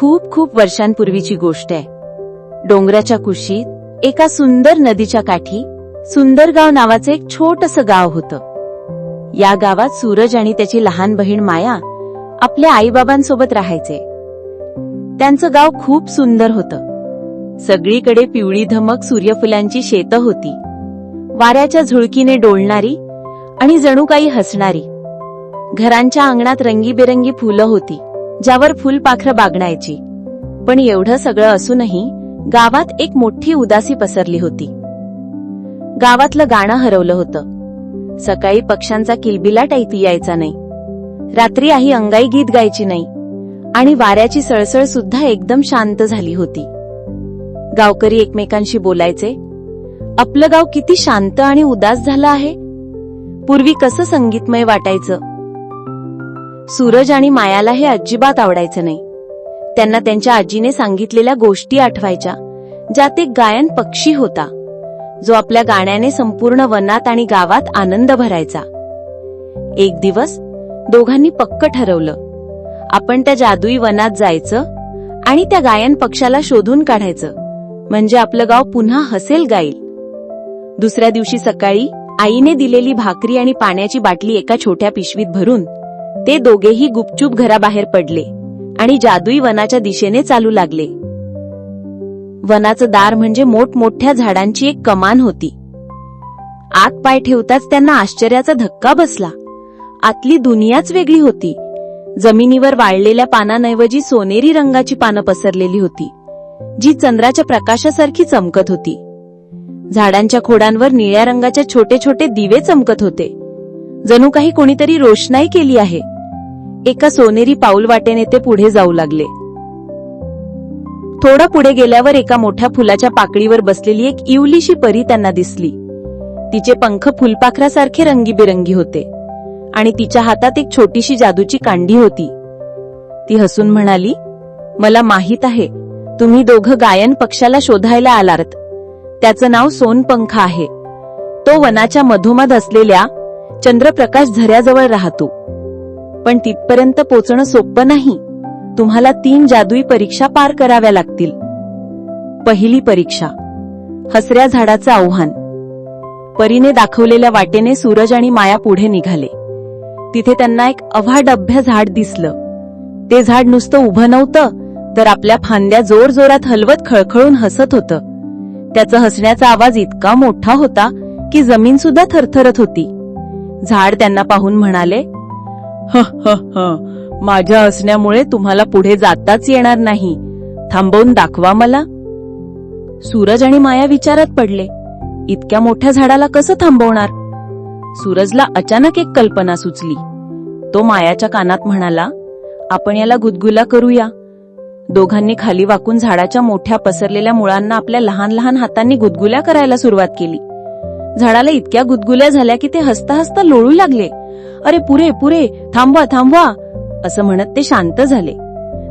खूप खूप वर्षांपूर्वीची गोष्ट आहे. डोंगराच्या कुशीत एका सुंदर नदीच्या काठी सुंदरगाव नावाचं एक छोटस गाव होतं. या गावात सूरज आणि त्याची लहान बहीण माया आपल्या आईबाबांसोबत राहायचे. त्यांचं गाव खूप सुंदर होतं. सगळीकडे पिवळी धमक सूर्यफुलांची शेतं होती. वाऱ्याच्या झुळकीने डोलणारी आणि जणू काही हसणारी. घरांच्या अंगणात रंगीबेरंगी फुलं होती. ज्यावर फुलपाखरं बागडायची. पण एवढं सगळं असूनही गावात एक मोठी उदासी पसरली होती. गावातलं गाणं हरवलं होतं. सकाळी पक्ष्यांचा किलबिलाट ऐकू यायचा नाही. रात्री आई अंगाई गीत गायची नाही. आणि वाऱ्याची सळसळ सुद्धा एकदम शांत झाली होती. गावकरी एकमेकांशी बोलायचे. आपलं गाव किती शांत आणि उदास झालं आहे. पूर्वी कसं संगीतमय वाटायचं. सूरज आणि मायाला हे अजिबात आवडायचं नाही. त्यांना त्यांच्या आजीने सांगितलेल्या गोष्टी आठवायच्या ज्यात एक गायन पक्षी होता. जो आपल्या गाण्याने संपूर्ण वनात आणि गावात आनंद भरायचा. एक दिवस दोघांनी पक्क ठरवलं. आपण त्या जादुई वनात जायचं आणि त्या गायन पक्षाला शोधून काढायचं. म्हणजे आपलं गाव पुन्हा हसेल गाईल. दुसऱ्या दिवशी सकाळी आईने दिलेली भाकरी आणि पाण्याची बाटली एका छोट्या पिशवीत भरून ते दोघेही गुपचूप घराबाहेर पडले आणि जादुई वनाच्या दिशेने चालू लागले. वनाचं दार म्हणजे मोठमोठ्या झाडांची एक कमान होती. आत पाय ठेवताच त्यांना आश्चर्याचा धक्का बसला. आतली दुनियाच वेगळी होती. जमिनीवर वाळलेल्या पानांऐवजी सोनेरी रंगाची पानं पसरलेली होती जी चंद्राच्या प्रकाशासारखी चमकत होती. झाडांच्या खोडांवर निळ्या रंगाच्या छोटे छोटे दिवे चमकत होते. जणू काही कोणीतरी रोषणाई केली आहे. एका सोनेरी पाऊल वाटेने ते पुढे जाऊ लागले. थोडा पुढे गेल्यावर एका मोठ्या फुलाच्या पाकळीवर बसलेली एक इवलीशी परी त्यांना दिसली. तिचे पंख फुलपाखरासारखे रंगीबेरंगी होते आणि तिच्या हातात एक छोटीशी जादूची कांडी होती. ती हसून म्हणाली मला माहीत आहे तुम्ही दोघं गायन पक्षाला शोधायला आलात. त्याचं नाव सोनपंख आहे. तो वनाच्या मधोमध असलेल्या चंद्रप्रकाश झऱ्याजवळ राहतो. पण तिथपर्यंत पोचणं सोपं नाही. तुम्हाला तीन जादुई परीक्षा पार कराव्या लागतील. पहिली परीक्षा. हसऱ्या झाडाचं आव्हान. परीने दाखवलेल्या वाटेने सूरज आणि माया पुढे निघाले. तिथे त्यांना एक अवाडभ्य झाड दिसलं. ते झाड नुसतं उभं नव्हतं तर आपल्या फांद्या जोर जोरात हलवत खळखळून हसत होतं. त्याचा हसण्याचा आवाज इतका मोठा होता की जमीन सुद्धा थरथरत होती. झाड त्यांना पाहून म्हणाले ह ह ह माझ्या हसण्यामुळे तुम्हाला पुढे जाताच येणार नाही. थांबवून दाखवा मला. सूरज आणि माया विचारात पडले इतक्या मोठ्या झाडाला कसं थांबवणार? सूरजला अचानक एक कल्पना सुचली. तो मायाच्या कानात म्हणाला आपण याला गुदगुला करूया. दोघांनी खाली वाकून झाडाच्या मोठ्या पसरलेल्या मुळांना आपल्या लहान लहान हातांनी गुदगुल्या करायला सुरुवात केली. झाडाला इतक्या गुदगुल्या झाल्या की ते हसता हसता लोळू लागले. अरे पुरे पुरे थांबवा थांबवा असं म्हणत ते शांत झाले.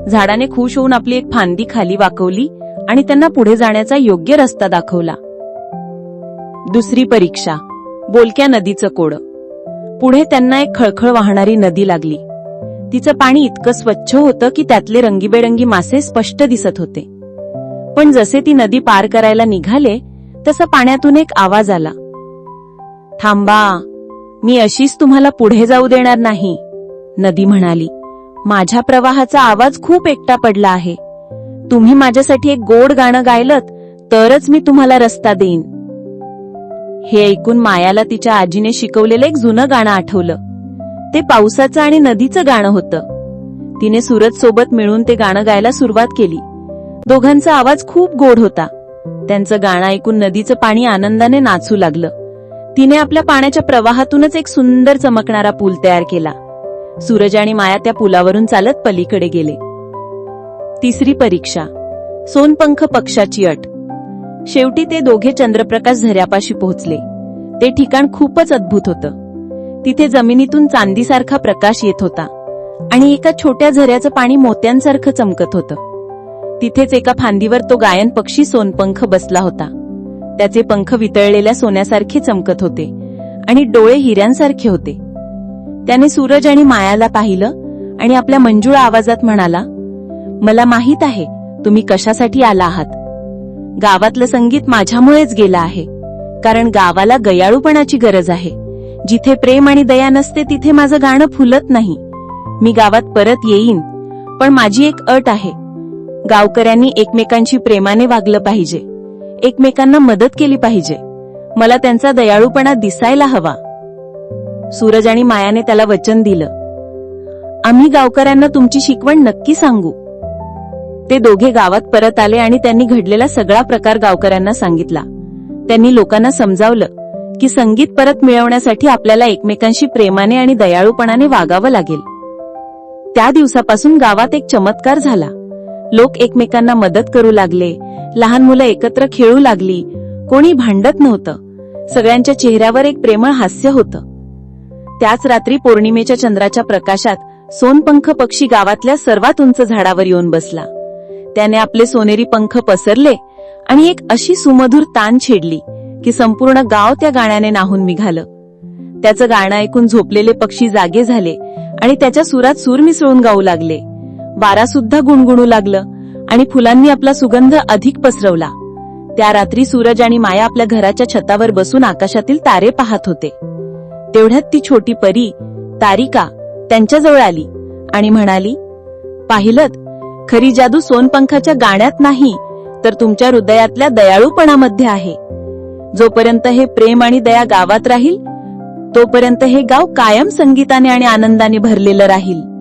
झाडाने खुश होऊन आपली एक फांदी खाली वाकवली आणि त्यांना पुढे जाण्याचा योग्य रस्ता दाखवला. दुसरी परीक्षा बोलक्या नदीचं कोडं. पुढे त्यांना एक खळखळ वाहणारी नदी लागली. तिचं पाणी इतकं स्वच्छ होतं की त्यातले रंगीबेरंगी मासे स्पष्ट दिसत होते. पण जसे ती नदी पार करायला निघाले तसा पाण्यातून एक आवाज आला. थांबा. मी अशीच तुम्हाला पुढे जाऊ देणार नाही. नदी म्हणाली. माझ्या प्रवाहाचा आवाज खूप एकटा पडला आहे. तुम्ही माझ्यासाठी एक गोड गाणं गायलत तरच मी तुम्हाला रस्ता देईन. हे ऐकून मायाला तिच्या आजीने शिकवलेलं एक जुनं गाणं आठवलं. ते पावसाचं आणि नदीचं गाणं होतं. तिने सूरज सोबत मिळून ते गाणं गायला सुरुवात केली. दोघांचा आवाज खूप गोड होता. त्यांचं गाणं ऐकून नदीचं पाणी आनंदाने नाचू लागलं. तिने आपल्या पाण्याच्या प्रवाहातूनच एक सुंदर चमकणारा पूल तयार केला. सूरज आणि माया त्या पुलावरून चालत पलीकडे गेले. तिसरी परीक्षा. सोनपंख पक्षाची अट. शेवटी ते दोघे चंद्रप्रकाश झऱ्यापाशी पोहोचले. ते ठिकाण खूपच अद्भुत होतं. तिथे जमिनीतून चांदीसारखा प्रकाश येत होता आणि एका छोट्या झऱ्याचं पाणी मोत्यांसारखं चमकत होतं. तिथेच एका फांदीवर तो गायन पक्षी सोनपंख बसला होता. त्याचे पंख वितळलेल्या सोन्यासारखे चमकत होते आणि डोळे हिऱ्यांसारखे होते. त्याने सूरज आणि मायाला पाहिलं आणि आपल्या मंजूळ आवाजात म्हणाला मला माहीत आहे तुम्ही कशासाठी आला आहात. गावातलं संगीत माझ्यामुळेच गेलं आहे कारण गावाला गयाळूपणाची गरज आहे. जिथे प्रेम आणि दया नसते तिथे माझं गाणं फुलत नाही. मी गावात परत येईन पण माझी एक अट आहे. गावकऱ्यांनी एकमेकांशी प्रेमाने वागलं पाहिजे. एकमेकांना मदत केली पाहिजे. मला त्यांचा दयाळूपणा दिसायला हवा. सूरज आणि मायाने त्याला वचन दिलं. आम्ही गावकऱ्यांना तुमची शिकवण नक्की सांगू. ते दोघे गावात परत आले आणि त्यांनी घडलेला सगळा प्रकार गावकऱ्यांना सांगितला. त्यांनी लोकांना समजावलं की संगीत परत मिळवण्यासाठी आपल्याला एकमेकांशी प्रेमाने आणि दयाळूपणाने वागावं लागेल. त्या दिवसापासून गावात एक चमत्कार झाला. लोक एकमेकांना मदत करू लागले. लहान मुलं एकत्र खेळू लागली. कोणी भांडत नव्हतं. सगळ्यांच्या चेहऱ्यावर एक प्रेमळ हास्य होतं. त्याच रात्री पौर्णिमेच्या चंद्राच्या प्रकाशात सोनपंख पक्षी गावातल्या सर्वात उंच झाडावर येऊन बसला. त्याने आपले सोनेरी पंख पसरले आणि एक अशी सुमधुर तान छेडली की संपूर्ण गाव त्या गाण्याने नाहून निघालं. त्याचं गाणं ऐकून झोपलेले पक्षी जागे झाले आणि त्याच्या सुरात सूर मिसळून गाऊ लागले. वारा सुद्धा गुणगुणू लागलं आणि फुलांनी आपला सुगंध अधिक पसरवला. त्या रात्री सूरज आणि माया आपल्या घराच्या छतावर बसून आकाशातील तारे पाहत होते. तेवढ्यात ती छोटी परी तारिका त्यांच्याजवळ आली आणि म्हणाली पाहिलत खरी जादू सोनपंखाच्या गाण्यात नाही तर तुमच्या हृदयातल्या दयाळूपणामध्ये आहे. जोपर्यंत हे प्रेम आणि दया गावात राहील तोपर्यंत हे गाव कायम संगीताने आणि आनंदाने भरलेलं राहील.